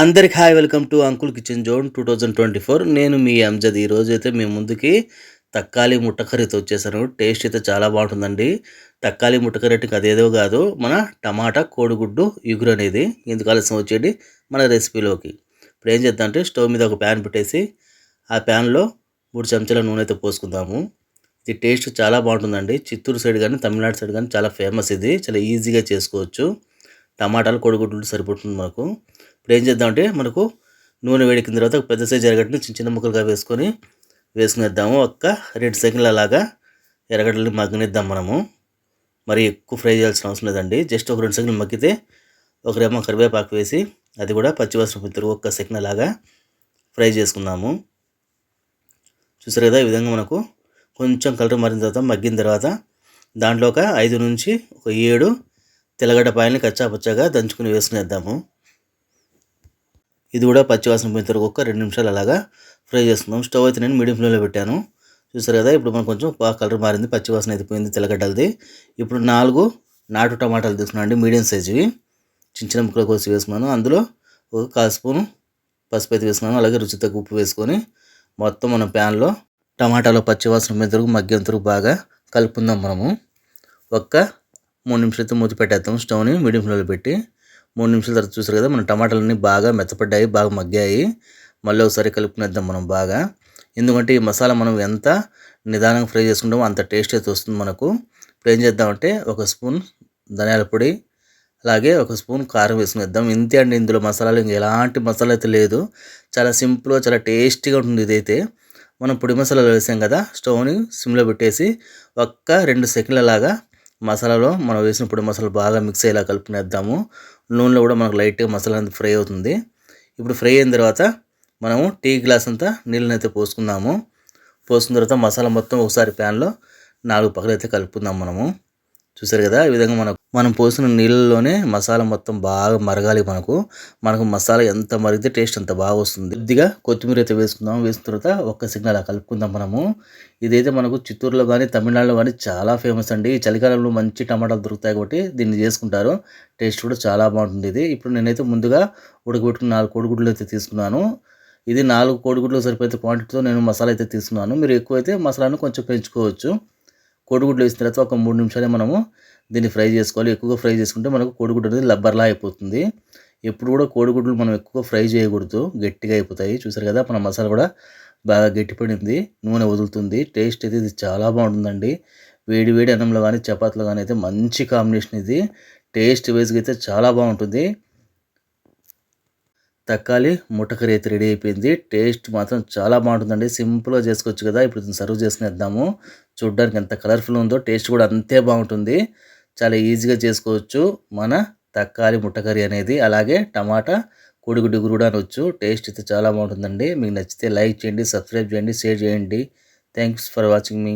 అందరికి hi welcome to uncle kitchen zone two thousand twenty four. నేను మీ అంజద్. ఈరోజు అయితే మీ ముందుకి తక్కాలి ముట్టకర్రీతో వచ్చేసాను. టేస్ట్ అయితే చాలా బాగుంటుందండి. తక్కాలి ముట్టకర్రీకి అదేదో కాదు. మన టమాటా కోడిగుడ్డు ఇగురు అనేది ఎందుకు ఆలస్యం వచ్చేది మన రెసిపీలోకి. ఇప్పుడు ఏం చేద్దాం అంటే స్టవ్ మీద ఒక ప్యాన్ పెట్టేసి ఆ ప్యాన్లో మూడు చెంచాల నూనె అయితే పోసుకుందాము. ఇది టేస్ట్ చాలా బాగుంటుందండి. చిత్తూరు సైడ్ కానీ తమిళనాడు సైడ్ కానీ చాలా ఫేమస్ ఇది. చాలా ఈజీగా చేసుకోవచ్చు. టమాటాలు కోడిగుడ్లు సరిపోతుంది మనకు. ఇప్పుడు ఏం చేద్దామంటే మనకు నూనె వేడికిన తర్వాత ఒక పెద్ద సైజు ఎరగడ్డని చిన్న చిన్న ముక్కలుగా వేసుకొని వేసుకునేద్దాము. ఒక్క రెండు సెకండ్లు అలాగా ఎరగడ్డని మగ్గనిద్దాం మనము. మరి ఎక్కువ ఫ్రై చేయాల్సిన అవసరం లేదండి. జస్ట్ ఒక రెండు సెకండ్లు మగ్గితే ఒకరేమో కరివేపాకు వేసి అది కూడా పచ్చివాసన పిత్తరు ఒక్క సెకండ్ అలాగా ఫ్రై చేసుకుందాము. చూసారు కదా ఈ విధంగా మనకు కొంచెం కలర్ మారిన తర్వాత మగ్గిన తర్వాత దాంట్లో ఒక ఐదు నుంచి ఒక ఏడు తెల్లగడ్డ పాయల్ని కచ్చాపచ్చాగా దంచుకుని వేసుకునేద్దాము. ఇది కూడా పచ్చివాసన పోయిన తర్వాత ఒక రెండు నిమిషాలు అలాగా ఫ్రై చేసుకుందాం స్టవ్ అయితే నేను మీడియం ఫ్లేమ్లో పెట్టాను. చూసారు కదా ఇప్పుడు మనం కొంచెం కలర్ మారింది పచ్చివాసన అయితే పోయింది తెల్లగడ్డలది. ఇప్పుడు నాలుగు నాటు టమాటాలు తీసుకున్నాను అండి మీడియం సైజువి చిన్న చిన్న ముక్కలు కోసి వేసుకున్నాను. అందులో ఒక కాల్ స్పూను పసుపు అయితే వేసుకున్నాను. అలాగే రుచి ఉప్పు వేసుకొని మొత్తం మనం ప్యాన్లో టమాటాలో పచ్చివాసన మీద మగ్గేంత బాగా కలుపుకుందాం మనము. ఒక్క మూడు నిమిషాలతో మూతి పెట్టేద్దాం. స్టవ్ని మీడియం ఫ్లేమ్లో పెట్టి మూడు నిమిషాల తర్వాత చూసారు కదా మన టమాటాలన్నీ బాగా మెత్తపడ్డాయి బాగా మగ్గాయి. మళ్ళీ ఒకసారి కలుపుకునేద్దాం మనం బాగా. ఎందుకంటే ఈ మసాలా మనం ఎంత నిదానంగా ఫ్రై చేసుకుంటామో అంత టేస్ట్ అయితే వస్తుంది మనకు. ఇప్పుడు ఏం చేద్దామంటే ఒక స్పూన్ ధనియాల పొడి అలాగే ఒక స్పూన్ కారం వేసుకునేద్దాం. ఇంతే అండి ఇందులో మసాలాలు ఇంకా ఎలాంటి మసాలా అయితే లేదు. చాలా సింపుల్గా చాలా టేస్టీగా ఉంటుంది ఇదైతే. మనం పొడి మసాలాలు వేసాం కదా స్టవ్ని సిమ్లో పెట్టేసి ఒక్క రెండు సెకండ్ల లాగా మసాలాలో మనం వేసిన పొడి మసాలా బాగా మిక్స్ అయ్యేలా కలుపుకునేద్దాము. నూనెలో కూడా మనకు లైట్గా మసాలా అంతా ఫ్రై అవుతుంది. ఇప్పుడు ఫ్రై అయిన తర్వాత మనము టీ గ్లాస్ అంతా నీళ్ళని అయితే పోసుకుందాము. పోసుకున్న తర్వాత మసాలా మొత్తం ఒకసారి ప్యాన్లో నాలుగు పక్కలు అయితే కలుపుకుందాం మనము. చూసారు కదా? ఈ విధంగా మనకు మనం పోసిన నీళ్ళలోనే మసాలా మొత్తం బాగా మరగాలి మనకు. మనకు మసాలా ఎంత మరిగితే టేస్ట్ అంత బాగా వస్తుంది. కొద్దిగా కొత్తిమీర అయితే వేసుకుందాం. వేసిన తర్వాత ఒక్క సిగ్నల్ కలుపుకుందాం మనము. ఇదైతే మనకు చిత్తూరులో కానీ తమిళనాడులో కానీ చాలా ఫేమస్ అండి. చలికాలంలో మంచి టమాటాలు దొరుకుతాయి కాబట్టి దీన్ని చేసుకుంటారు. టేస్ట్ కూడా చాలా బాగుంటుంది ఇది. ఇప్పుడు నేనైతే ముందుగా ఉడకబెట్టుకున్న నాలుగు కోడిగుడ్లు అయితే తీసుకున్నాను. ఇది నాలుగు కోడిగుడ్లు సరిపోతే క్వాంటిటీతో నేను మసాలా అయితే తీసుకున్నాను. మీరు ఎక్కువైతే మసాలాను కొంచెం పెంచుకోవచ్చు. కోడిగుడ్లు వేసిన తర్వాత ఒక మూడు నిమిషాలే మనము దీన్ని ఫ్రై చేసుకోవాలి. ఎక్కువగా ఫ్రై చేసుకుంటే మనకు కోడిగుడ్డు అనేది లబ్బర్లా అయిపోతుంది. ఎప్పుడు కూడా కోడిగుడ్లు మనం ఎక్కువగా ఫ్రై చేయకూడదు. గట్టిగా అయిపోతాయి. చూసారు కదా మన మసాలా కూడా బాగా గట్టిపడింది. నూనె వదులుతుంది. టేస్ట్ అయితే ఇది చాలా బాగుంటుందండి. వేడి వేడి అన్నంలో కానీ చపాతీలో కానీ అయితే మంచి కాంబినేషన్ ఇది. టేస్ట్ వైజ్గా అయితే చాలా బాగుంటుంది. తక్కాలి ముట్టకరి అయితే రెడీ అయిపోయింది. టేస్ట్ మాత్రం చాలా బాగుంటుందండి. సింపుల్గా చేసుకోవచ్చు కదా. ఇప్పుడు సర్వ్ చేసుకునేద్దాము. చూడడానికి ఎంత కలర్ఫుల్ ఉందో టేస్ట్ కూడా అంతే బాగుంటుంది. చాలా ఈజీగా చేసుకోవచ్చు. మన తక్కాలి ముట్టకరి అనేది. అలాగే టమాటా కోడిగుడ్డు కూడా అనొచ్చు. టేస్ట్ అయితే చాలా బాగుంటుందండి. మీకు నచ్చితే లైక్ చేయండి సబ్స్క్రైబ్ చేయండి షేర్ చేయండి. Thanks for watching me.